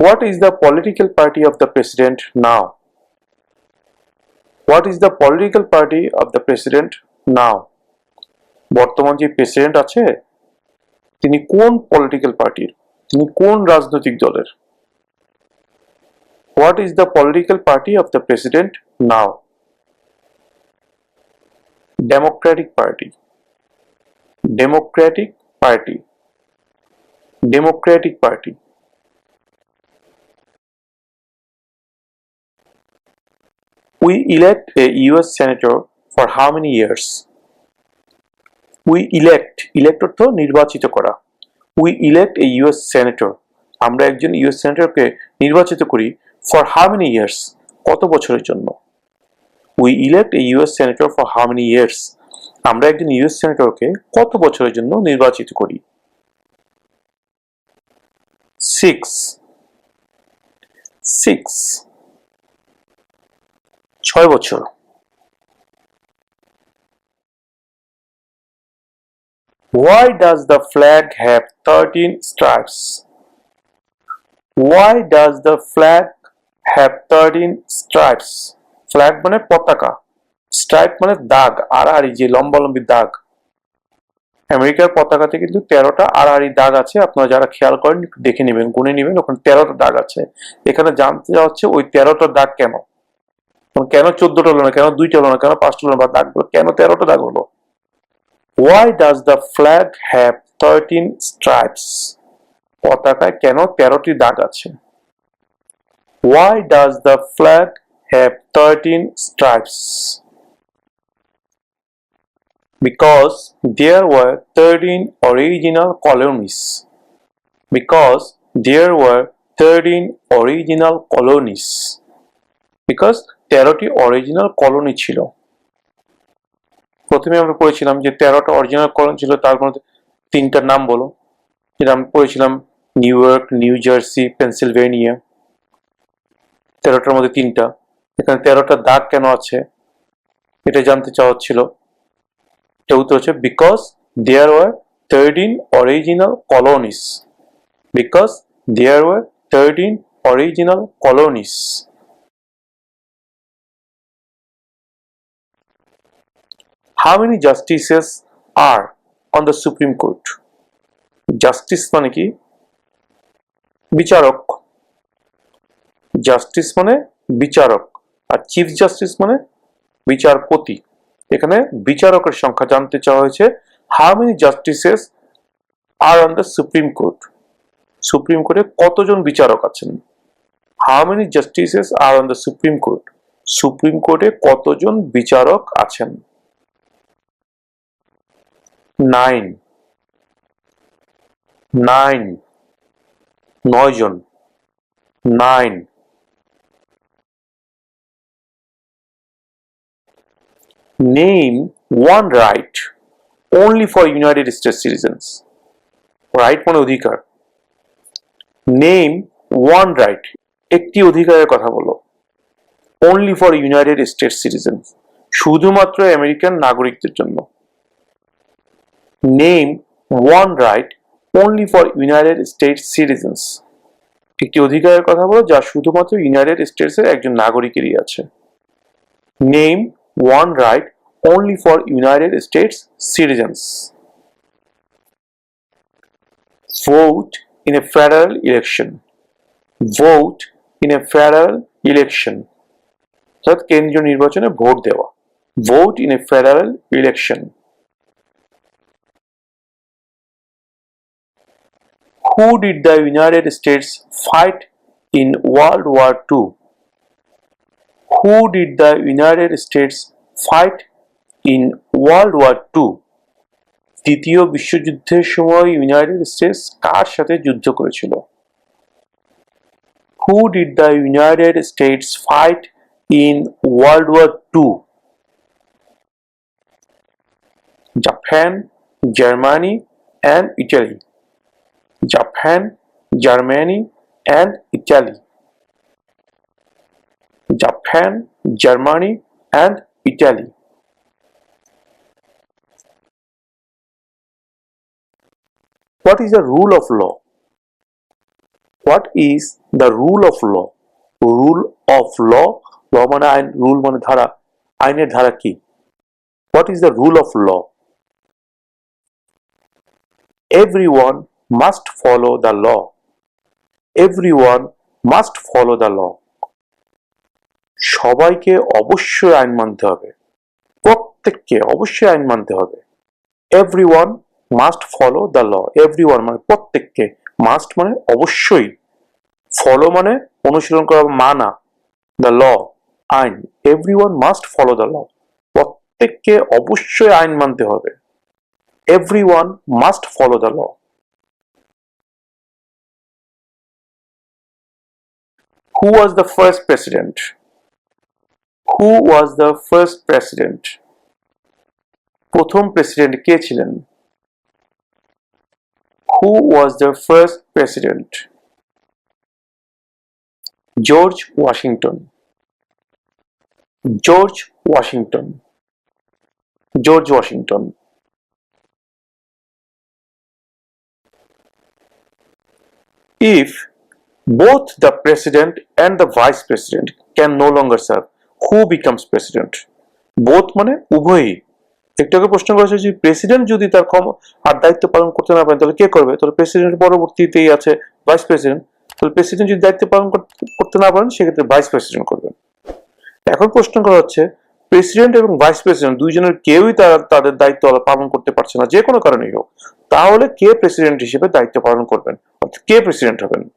What is the political party of the president now? What is the political party of the president now? বর্তমান যে president আছে, তিনি কোন political পার্টির তিনি কোন রাজনৈতিক দলের? What is the political party of the president now democratic party democratic party democratic party We elect a US senator for how many years? We elect, elect অর্থ নির্বাচিত করা We elect a US senator. আমরা একজন US সেনেটরকে নির্বাচিত করি for how many years? কত বছরের জন্য? We elect a US senator for how many years? আমরা একজন ইউএস সেনেটরকে কত বছরের জন্য নির্বাচিত করি? Six. Six. ছয় বছর। Why does the flag have 13 stripes? Why does the flag have 13 stripes? Flag মানে পতাকা। স্ট্রাইপ মানে দাগ, আড়াআড়ি, যে লম্বা লম্বি দাগ। আমেরিকার পতাকাতে কিন্তু তেরোটা আড়াআড়ি দাগ আছে। আপনারা যারা খেয়াল করেন, দেখে নেবেন, গুনে নেবেন, ওখানে তেরোটা দাগ আছে। এখানে জানতে যাওয়া হচ্ছে ওই তেরোটা দাগ কেন কেন চোদ্দটা হলো না কেন দুইটা হলো না কেন পাঁচটা হলো না দাগ কেন তেরোটা দাগ হলো Why does the flag have 13 stripes? পতাকায় কেন তেরোটি দাগ আছে Why does the flag have 13 stripes? Because there were 13 original colonies. Because there were 13 original colonies. Because তেরোটি অরিজিনাল কলোনি ছিল। প্রথমে আমরা পড়েছিলাম যে তেরোটা অরিজিনাল কলোনি ছিল, তার মধ্যে তিনটার নাম বলো। যেটা আমি পড়েছিলাম New York, New Jersey, Pennsylvania. তেরোটার মধ্যে তিনটা। এখানে তেরোটা দাগ কেন আছে? এটা জানতে চাওয়া হচ্ছিল এটা উত্তর হচ্ছে because there were thirteen original colonies because there were thirteen original colonies how many justices are on the supreme court? Justice মানে কি? বিচারক। জাস্টিস মানে বিচারক। আর চিফ জাস্টিস মানে বিচারপতি। এখানে বিচারকের সংখ্যা জানতে চাওয়া হয়েছে। How many justices are on the Supreme Court Supreme কোর্টে কতজন বিচারক আছেন? How many justices are on the Supreme Court Supreme কোর্টে কতজন বিচারক আছেন? নাইন নাইন, নয় জন, nine. Name one right only for United States citizens right মানে অধিকার। নেম ওয়ান রাইট একটি অধিকারের কথা বলো। Only for United States citizens. শুধুমাত্র আমেরিকান নাগরিকদের জন্য। Name one right only for United State citizens. একটি অধিকারের কথা বলো যা শুধুমাত্র ইউনাইটেড স্টেটস এর একজন নাগরিকেরই আছে। Name one right only for United States citizens vote in a federal election vote in a federal election অর্থাৎ কেন্দ্রীয় নির্বাচনে ভোট দেওয়া। Vote in a federal election Who did the United States fight in World War II? Who did the United States fight in World War II? দ্বিতীয় বিশ্বযুদ্ধের সময় United states কার সাথে যুদ্ধ করেছিল Who did the United States fight in World War II? Japan, Germany, and Italy. Japan, Germany, and Italy. Japan, Germany, and Italy. What is the rule of law? What is the rule of law rule of law law মানে আইন rule মানে ধারা আইনের ধারা কি what is the rule of law everyone must follow the law. Everyone must follow the law. সবাইকে অবশ্যই আইন মানতে হবে। প্রত্যেককে অবশ্যই আইন মানতে হবে। Everyone must follow the law everyone মানে প্রত্যেককে। মাস্ট মানে অবশ্যই। ফলো মানে অনুশীলন করা মানা। দ্য ল আইন। Everyone must follow the law প্রত্যেককে অবশ্যই আইন মানতে হবে। Everyone must follow the law. Who was the first president? Who was the first president? প্রথম প্রেসিডেন্ট কে ছিলেন Who was the first president? George Washington. George Washington. George Washington. If both the president and the vice president can no longer serve, who becomes president? both মানে উভয়ই। একটু আগে প্রশ্ন করেছে যে প্রেসিডেন্ট যদি তার ক্ষম আর দায়িত্ব পালন করতে না পারেন তাহলে কে করবে? তাহলে প্রেসিডেন্ট পরবর্তীতেই আছে ভাইস প্রেসিডেন্ট তাহলে প্রেসিডেন্ট যদি দায়িত্ব পালন কর- করতে না পারেন সেক্ষেত্রে ভাইস প্রেসিডেন্ট করবেন। এখন প্রশ্ন করা হচ্ছে প্রেসিডেন্ট এবং ভাইস প্রেসিডেন্ট দুইজনের কেউই তারা তাদের দায়িত্ব পালন করতে পারছে না যে কোনো কারণেই হোক। তাহলে কে প্রেসিডেন্ট হিসেবে দায়িত্ব পালন করবেন? অর্থাৎ কে প্রেসিডেন্ট হবেন?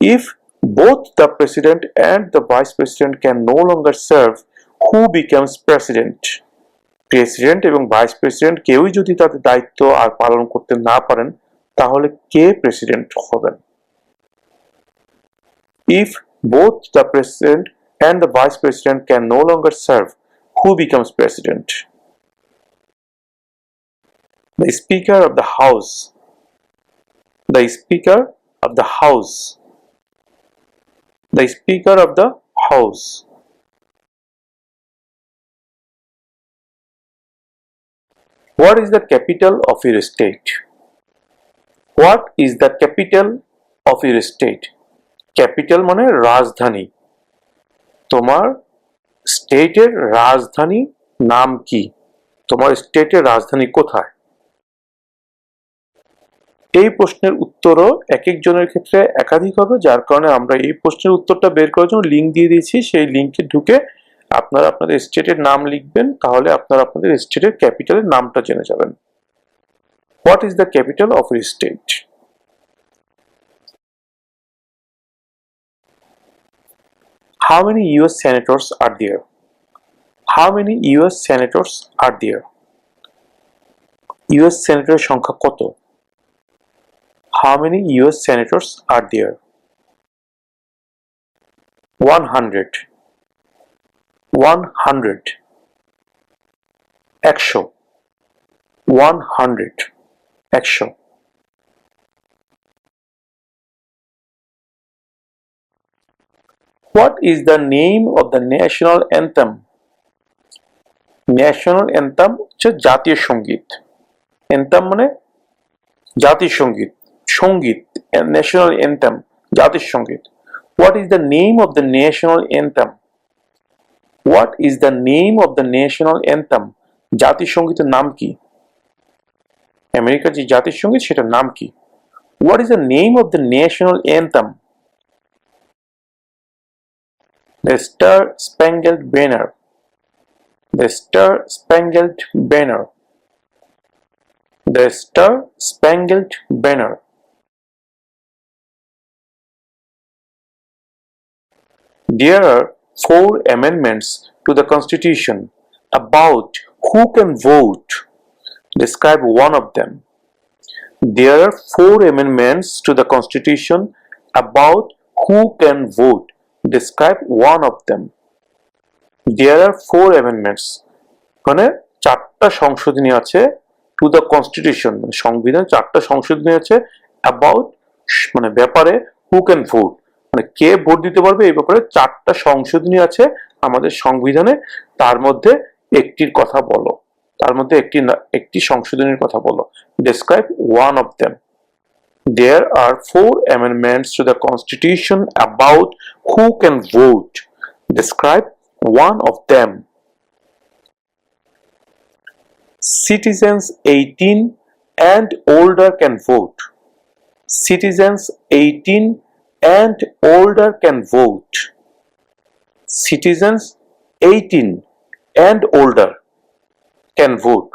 If both the president and the vice president can no longer serve who becomes president president এবং ভাইস প্রেসিডেন্ট কেউই যদি তাদের দায়িত্ব আর পালন করতে না পারেন তাহলে কে প্রেসিডেন্ট হবেন if both the president and the vice president can no longer serve, who becomes president? The Speaker of the House. The Speaker of the House. The Speaker of the House. What is the capital of your state? What is the capital of your state? Capital মানে রাজধানী তোমার স্টেটের রাজধানী নাম কি তোমার স্টেটের রাজধানী কোথায় এই প্রশ্নের উত্তরও এক একজনের ক্ষেত্রে একাধিক হবে, যার কারণে আমরা এই প্রশ্নের উত্তরটা বের করার জন্য লিঙ্ক দিয়ে দিয়েছি সেই লিঙ্কে ঢুকে আপনারা আপনাদের স্টেটের নাম লিখবেন, তাহলে আপনারা আপনাদের স্টেটের ক্যাপিটালের নামটা জেনে যাবেন what is the capital of state How many US senators are there? How many US senators are there? US সেনেটরের সংখ্যা কত? How many US senators are there? 100 100 একশো 100 একশো What is the name of the national anthem? National anthem হচ্ছে জাতীয় সংগীত anthem মানে জাতীয় সংগীত সংগীত ন্যাশনাল অ্যান্থাম জাতীয় সংগীত what is the name of the national anthem what is the name of the national anthem জাতীয় সঙ্গীতের নাম কি আমেরিকার যে জাতীয় সংগীত সেটার নাম কি what is the name of the national anthem The Star Spangled Banner. The Star Spangled Banner. The Star Spangled Banner. There are four amendments to the Constitution about who can vote. Describe one of them. There are four amendments to the Constitution about who can vote. Describe one of them. There are four amendments. মানে চারটা সংশোধনী আছে two the constitution মানে সংবিধান চারটা সংশোধনী আছে about মানে ব্যাপারে হু ক্যান ভোট মানে কে ভোট দিতে পারবে এই ব্যাপারে চারটা সংশোধনী আছে আমাদের সংবিধানে। তার মধ্যে একটির কথা বলো। তার মধ্যে একটি একটি সংশোধনীর কথা বলো। Describe one of them there are four amendments to the Constitution about who can vote describe one of them citizens eighteen and older can vote citizens eighteen and older can vote. Citizens 18 and older can vote.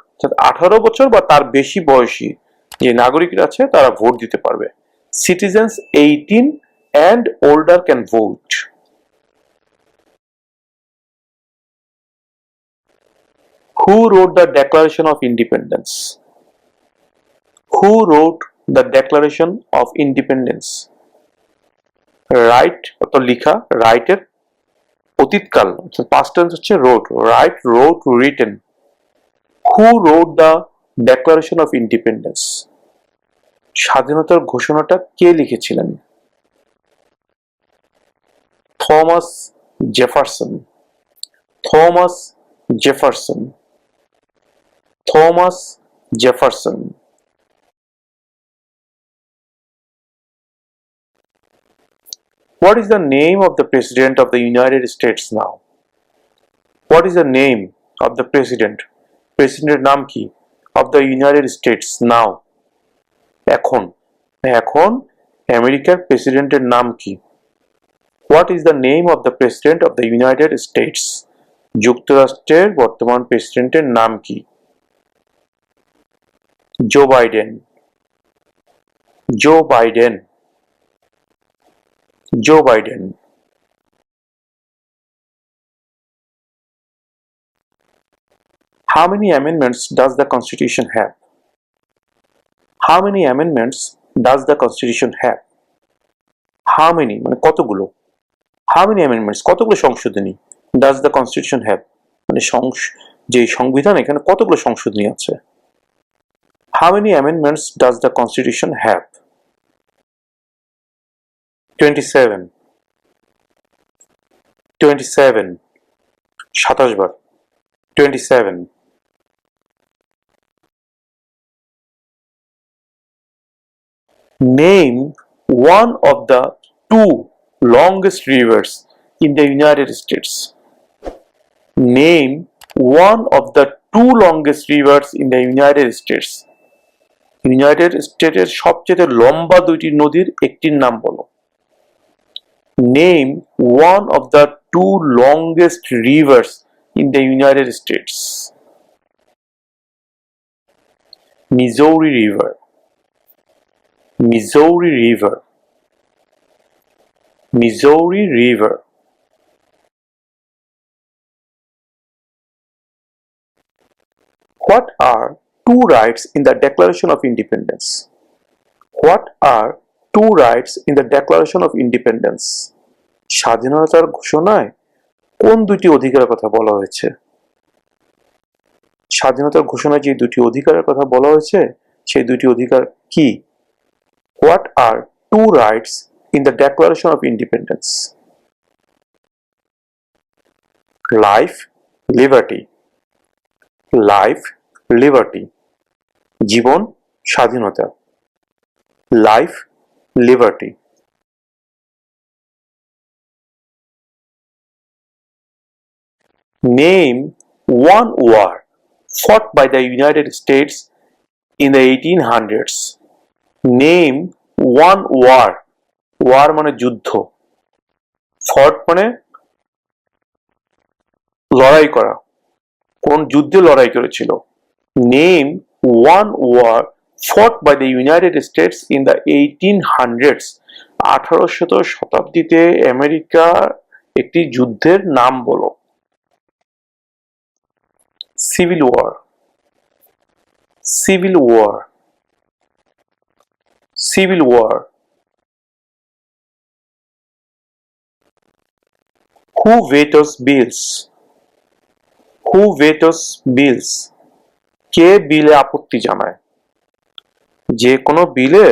আঠারো বছর বা তার বেশি বয়সী যে নাগরিকরা আছে, তারা ভোট দিতে পারবে citizens eighteen and older can vote who wrote the Declaration of Independence who wrote the Declaration of Independence write অত লিখা রাইটের অতীতকাল পাস্ট টেন্স হচ্ছে wrote write wrote written who wrote the Declaration of Independence স্বাধীনতার ঘোষণাটা কে লিখেছিলেন? Thomas Jefferson Thomas Jefferson Thomas Jefferson What is the name of the President of the United States now? What is the name of the President? প্রেসিডেন্টের নাম কি? Of the United States now এখন। এখন আমেরিকার প্রেসিডেন্টের নাম কি? What is the name of the president of the United States যুক্তরাষ্ট্রের বর্তমান প্রেসিডেন্টের নাম কি? Joe Biden Joe Biden Joe Biden How many amendments does the Constitution have? How many amendments does the Constitution have? How many মানে কতগুলো How many amendments কতগুলো সংশোধনী does the Constitution have? মানে যে সংবিধান এখানে কতগুলো সংশোধনী আছে How many amendments does the Constitution have? 27 27 সাতাশ বার 27 Name one of the two longest rivers in the United States. Name one of the two longest rivers in the United States. United স্টেটের সবচেয়ে লম্বা দুইটি নদীর একটির নাম বলো name one of the two longest rivers in the United States. Missouri River, Missouri River, Missouri River. What are two rights in the Declaration of Independence? What are two rights in the Declaration of Independence স্বাধীনতার ঘোষণায় কোন দুটি অধিকারের কথা বলা হয়েছে? স্বাধীনতার ঘোষণায় যে দুটি অধিকারের কথা বলা হয়েছে, সেই দুটি অধিকার কি? What are two rights in the Declaration of Independence life liberty life liberty জীবন, স্বাধীনতা. Life liberty. Name one war fought by the United States in the 1800s. Name one war war মানে যুদ্ধ ফট মানে লড়াই করা কোন যুদ্ধে লড়াই করেছিল name one war by the United States in the eighteen hundreds আঠারোশত শতাব্দীতে আমেরিকার একটি যুদ্ধের নাম বলো। Civil war civil war civil war who vetoes bills? Who vetoes bills? কে বিলে আপত্তি জানায়? যে কোনো বিলে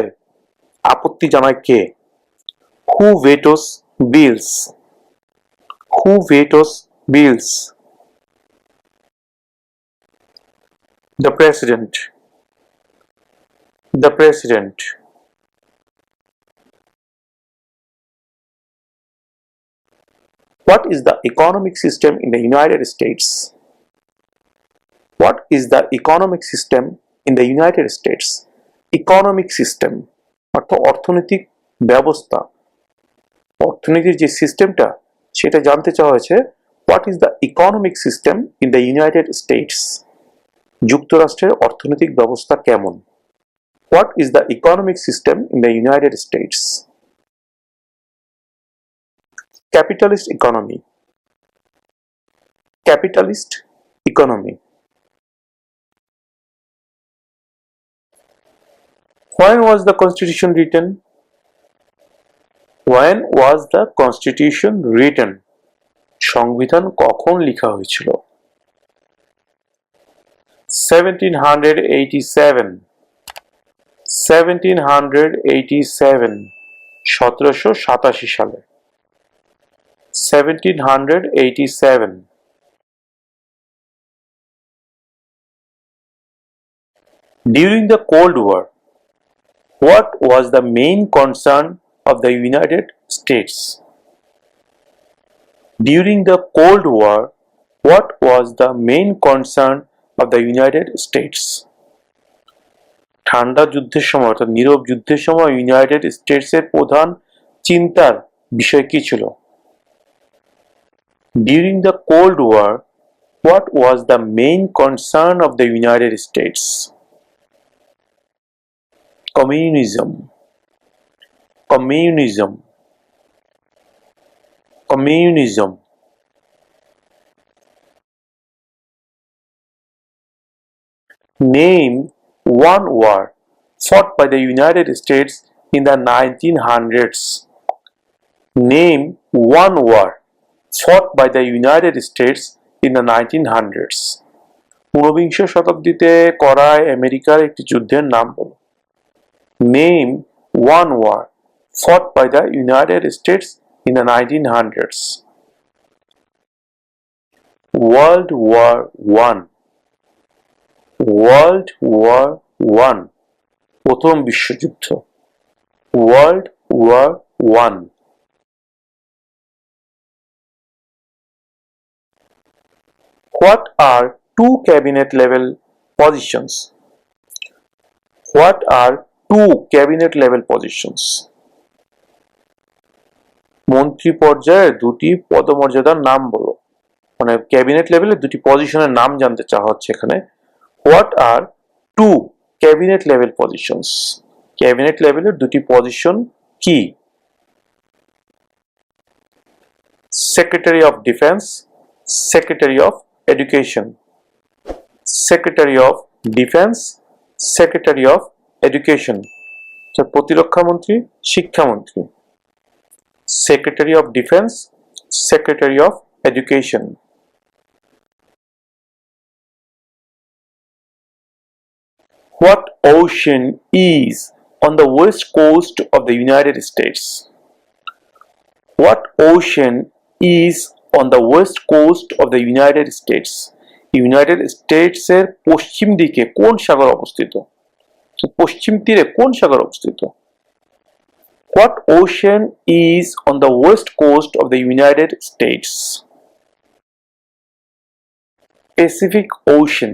আপত্তি জানায় কে who vetoes bills who vetoes bills the president the president What is the economic system in the United States? What is the economic system in the United States? Economic system অর্থাৎ অর্থনৈতিক ব্যবস্থা, অর্থনীতির যে সিস্টেমটা সেটা জানতে চাওয়া হয়েছে what is the economic system in the United States যুক্তরাষ্ট্রের অর্থনৈতিক ব্যবস্থা কেমন? What is the economic system in the United States capitalist economy capitalist economy. When was the constitution written when was the constitution written সংবিধান কখন লেখা হয়েছিল 1787 1787 সতেরোশো সাতাশি সালে 1787 During the Cold War, what was the main concern of the United States? During the Cold War, what was the main concern of the United States? ঠান্ডা যুদ্ধের সময় অর্থাৎ নীরব যুদ্ধের সময় ইউনাইটেড স্টেটসের প্রধান চিন্তার বিষয় কি ছিল During the Cold War, what was the main concern of the United States? Communism. Communism. Communism. Name one war fought by the United States in the 1900s. Name one war fought by the United States in the 1900s. ঊনবিংশ শতাব্দীতে করা আমেরিকার একটি যুদ্ধের নাম বলো name one war fought by the United States in the 1900s. World war one world war one প্রথম বিশ্বযুদ্ধ world war one What are two cabinet level positions? What are two cabinet level positions? মন্ত্রী পর্যায়ে দুটি পদমর্যাদার নাম বলো। মানে cabinet লেভেলে দুটি পজিশনের নাম জানতে চাওয়া হচ্ছে এখানে। What are two cabinet level positions cabinet লেভেলের দুটি পজিশন কি? Secretary of defense secretary of education. Secretary of defense, secretary of education প্রতিরক্ষামন্ত্রী শিক্ষামন্ত্রী secretary of defense secretary of education what ocean is on the west coast of the United States what ocean is on the west coast of the United States United স্টেটসের পশ্চিম দিকে কোন সাগর অবস্থিত? পশ্চিম তীরে কোন সাগর অবস্থিত? What ocean is on the west coast of the United States Pacific Ocean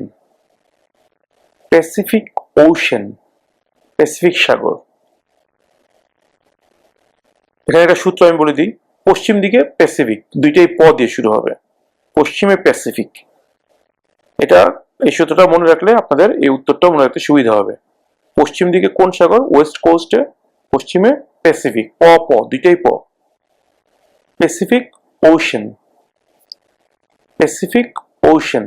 Pacific Ocean Pacific সাগর। এখানে একটা সূত্র আমি বলে দিই। পশ্চিম দিকে প্যাসিফিক দুইটাই প দিয়ে শুরু হবে। পশ্চিমে প্যাসিফিক এটা এই সূত্রটা মনে রাখলে আপনাদের এই উত্তরটা মনে রাখতে সুবিধা হবে। পশ্চিম দিকে কোন সাগর? ওয়েস্ট কোস্টে পশ্চিমে প্যাসিফিক প প, দুইটাই প। Pacific Ocean Pacific Ocean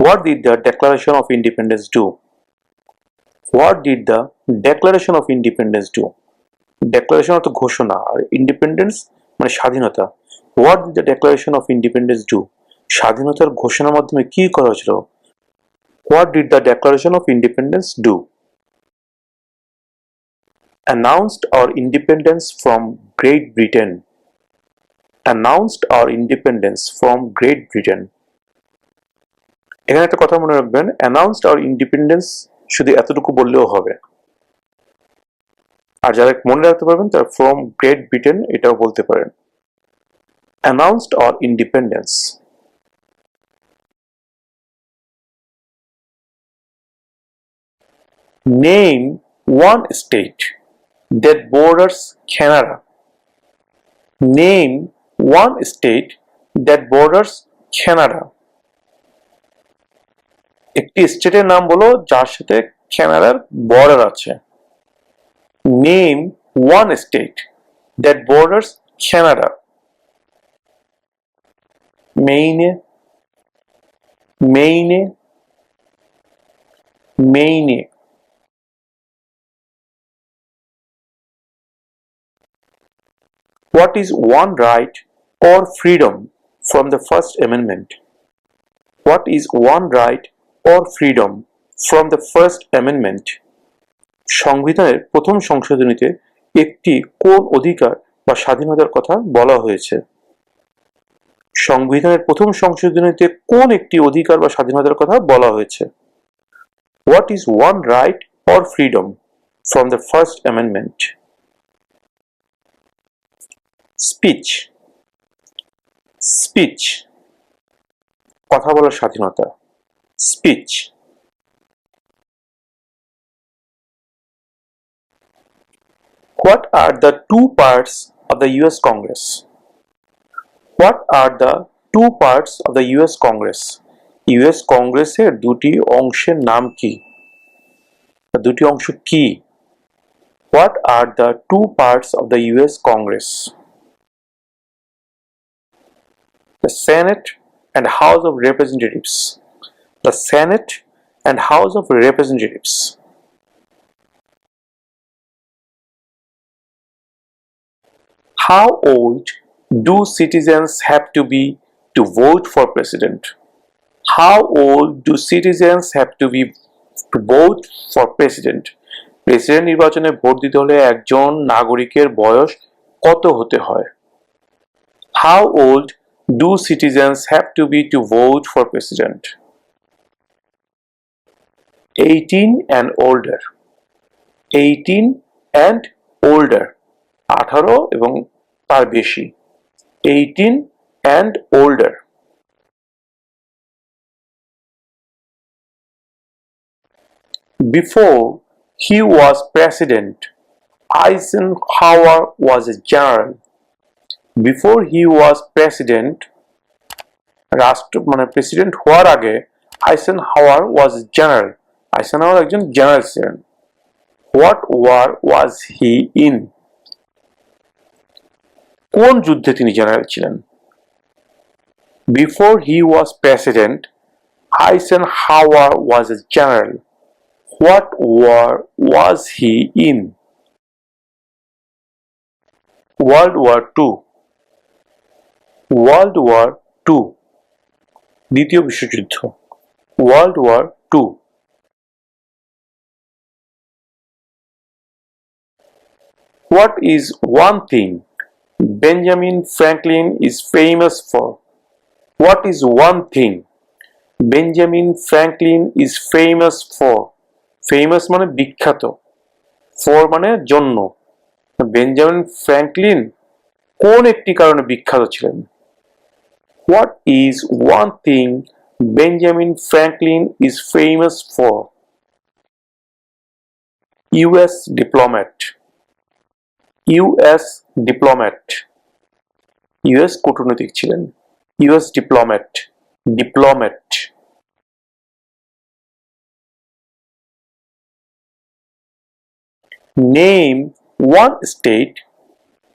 What did the Declaration of Independence do? What did the Declaration of Independence do? Declaration অর্থ ঘোষণা, আর ইন্ডিপেন্ডেন্স মানে স্বাধীনতা। What did the declaration of independence do স্বাধীনতার ঘোষণার মাধ্যমে কি করা হয়েছিল? What did the declaration of independence do announced our independence from Great Britain. Announced our independence from Great Britain. এখানে একটা কথা মনে রাখবেন অ্যানাউন্সড আওয়ার ইন্ডিপেন্ডেন্স শুধু এতটুকু বললেও হবে। আর যারা মনে রাখতে পারবেন, তারা ফ্রম গ্রেট ব্রিটেন এটাও বলতে পারেন। Announced or independence. Name one state that borders Canada name one state that borders Canada একটি স্টেটের নাম বলো যার সাথে কানাডার বর্ডার আছে name one state that borders Canada মেইনে মেইনে মেইনে What is one right or freedom from the First Amendment? What is one right or freedom from the First Amendment? সংবিধানের প্রথম সংশোধনীতে একটি কোন অধিকার বা স্বাধীনতার কথা বলা হয়েছে সংবিধানের প্রথম সংশোধনীতে কোন একটি অধিকার বা স্বাধীনতার কথা বলা হয়েছে what is one right or freedom from the first amendment speech speech কথা বলার স্বাধীনতা speech What are the two parts of the US Congress? What are the two parts of the US Congress? US কংগ্রেসের দুটি অংশের নাম কি দুটি অংশ কি What are the two parts of the US Congress? The Senate and House of Representatives. The Senate and House of Representatives. How old do citizens have to be to vote for president? How old do citizens have to be to vote for president? President নির্বাচনে vote দিতে হলে একজন নাগরিকের বয়স কত হতে হয় how old Do citizens have to be to vote for president eighteen and older eighteen and older আঠারো এবং তার বেশি eighteen and older Before he was president, Eisenhower was a general. Before he was president, রাষ্ট্র মানে president হওয়ার আগে আইসেন হাওয়ার ওয়াজ জেনারেল আইসেন হাওয়ার একজন জেনারেল ছিলেন। What war was he in কোন যুদ্ধে তিনি জেনারেল ছিলেন? Before he was president Eisenhower was a general what war was he in world war two world war two দ্বিতীয় বিশ্বযুদ্ধ। World war two what is one thing Benjamin Franklin is famous for what is one thing Benjamin Franklin is famous for famous মানে বিখ্যাত। For মানে জন্য। Benjamin Franklin কোন একটি কারণে বিখ্যাত ছিলেন? What is one thing Benjamin Franklin is famous for? US diplomat US diplomat US কূটনৈতিক ছিলেন US diplomat diplomat name one state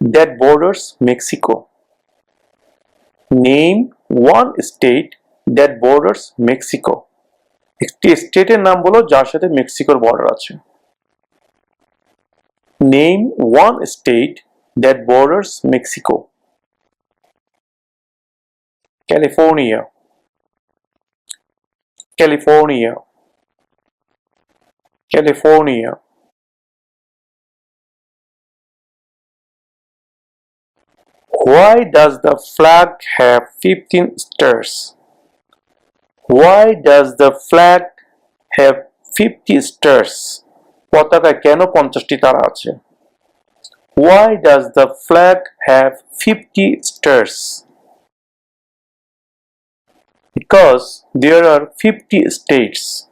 that borders Mexico name one state that borders Mexico. একটি স্টেটের নাম বলো যার সাথে মেক্সিকোর বর্ডার আছে। Name one state that borders Mexico California California California Why does the flag have 15 stars? Why does the flag have 50 stars? পতাকায় কেন পঞ্চাশটি তারা আছে Why does the flag have 50 stars? Because there are 50 states.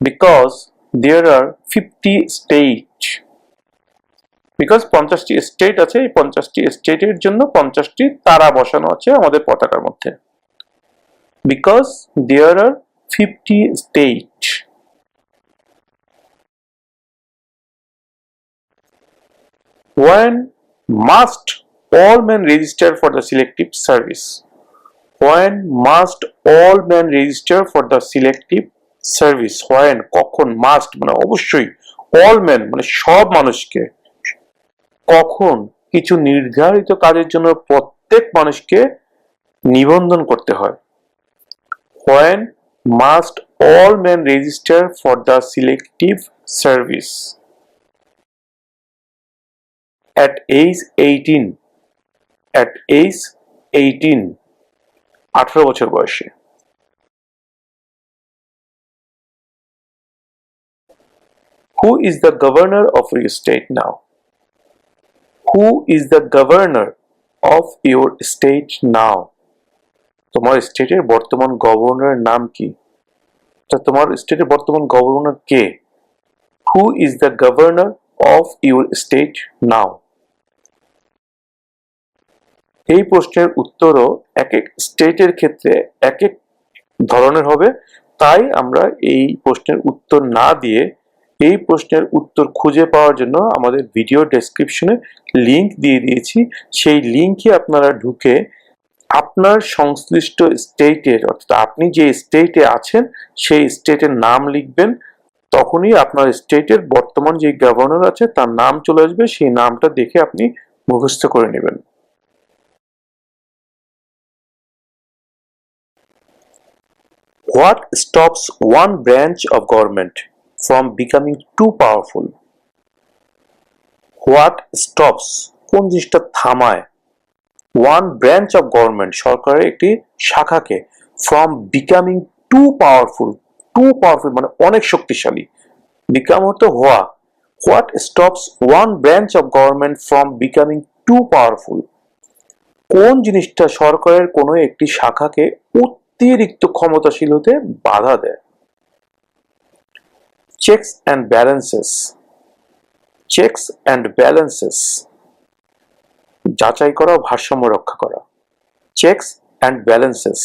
Because there are 50 states. Because পঞ্চাশটি state আছে, এই পঞ্চাশটি স্টেটের জন্য পঞ্চাশটি তারা বসানো আছে আমাদের পতাকার মধ্যে। Because there are fifty state one must all man register for the selective service one must all man register for the selective service one কখন মাস্ট মানে অবশ্যই অল ম্যান মানে সব মানুষকে কখন কিছু নির্ধারিত কাজের জন্য প্রত্যেক মানুষকে নিবন্ধন করতে হয়। When must all man register for the selective service at age আঠারো বছর বয়সে। Who is the governor of state now Who is the governor of your state now? তোমার স্টেটের বর্তমান গভর্নরের নাম কি? তোমার স্টেটের বর্তমান governor K? Who is the governor of your state now এই প্রশ্নের উত্তরও এক এক স্টেটের ক্ষেত্রে এক এক ধরনের হবে। তাই আমরা এই প্রশ্নের উত্তর না দিয়ে এই প্রশ্নের উত্তর খুঁজে পাওয়ার জন্য আমাদের ভিডিও ডেসক্রিপশনে লিংক দিয়ে দিয়েছি। সেই লিংকে আপনারা ঢুকে আপনার সংশ্লিষ্ট স্টেটের অর্থাৎ আপনি যে স্টেটে আছেন, সেই স্টেটের নাম লিখবেন। তখনই আপনার স্টেটের বর্তমান যে গভর্নর আছে, তার নাম চলে আসবে। সেই নামটা দেখে আপনি মুখস্থ করে নেবেন। What stops one branch of government? From becoming too powerful? What stops কোন জিনিসটা থামায় ওয়ান ব্রাঞ্চ অফ গভর্নমেন্ট সরকারের একটি শাখাকে from becoming too powerful too powerful মানে অনেক শক্তিশালী বিকাম হতো হওয়া। What stops one branch of government from becoming too powerful কোন জিনিসটা সরকারের কোনো একটি শাখাকে অতিরিক্ত ক্ষমতাশীল হতে বাধা দেয়? Checks and balances checks and balances যাচাই করা ভারসাম্য রক্ষা করা। Checks and balances